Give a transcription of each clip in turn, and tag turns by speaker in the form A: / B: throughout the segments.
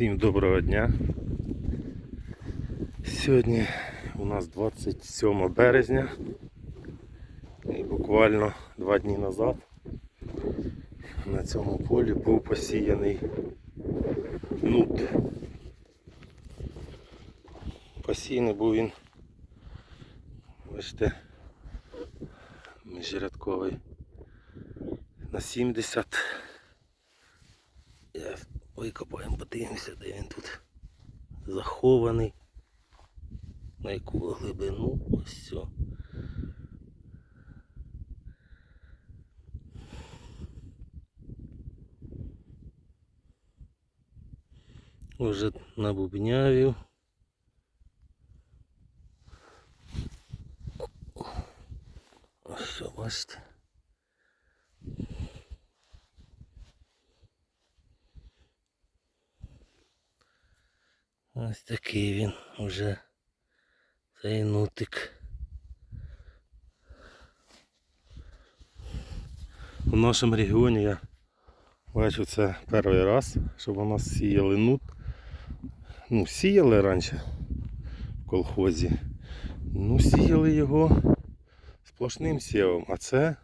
A: Всім доброго дня. Сьогодні у нас 27 березня і буквально два дні назад на цьому полі був посіяний нут. Посіяний був він, бачите, міжрядковий на 70. Я викопаємо, подивимося, де він тут захований. На яку глибину. Ось все. Уже набубнявів. Ось все, бачите. Ось такий він вже цей нутик. У нашому регіоні я бачу це перший раз, щоб у нас сіяли нут. Ну, сіяли раніше в колхозі. Ну, сіяли його сплошним сівом, а це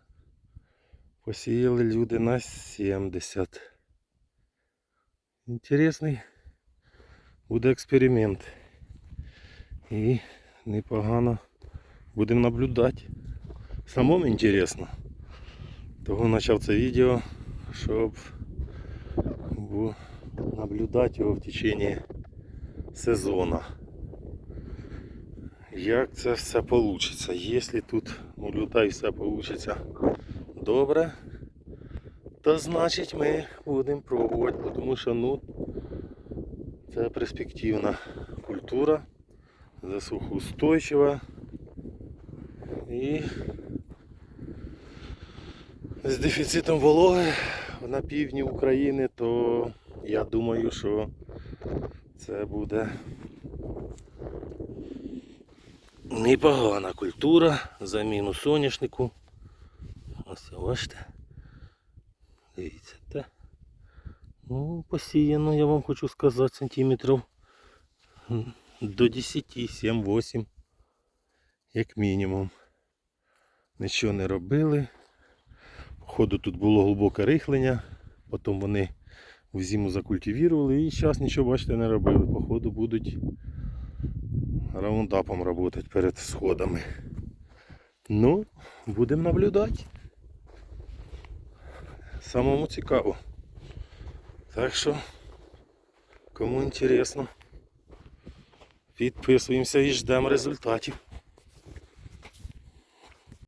A: посіяли люди на 70. Інтересний буде експеримент. І непогано будемо наблюдати. Самому інтересно. Того почав це відео, щоб наблюдати його в течение сезону. Як це все вийде. Якщо тут у людей все вийде добре, то значить ми будемо пробувати, тому що ну, це перспективна культура, засухоустойчива і з дефіцитом вологи на півдні України, то я думаю, що це буде непогана культура, заміну соняшнику. Ось бачите. Дивіться, те. Ну, посіяно, я вам хочу сказати, сантиметрів до 10, 7-8, як мінімум. Нічого не робили. Походу тут було глибоке рихлення, потім вони в зиму закультивували і зараз нічого бачите не робили. Походу будуть раундапом працювати перед сходами. Ну, будемо наблюдати. Самому цікаво. Так що, кому інтересно, підписуємося і ждемо результатів.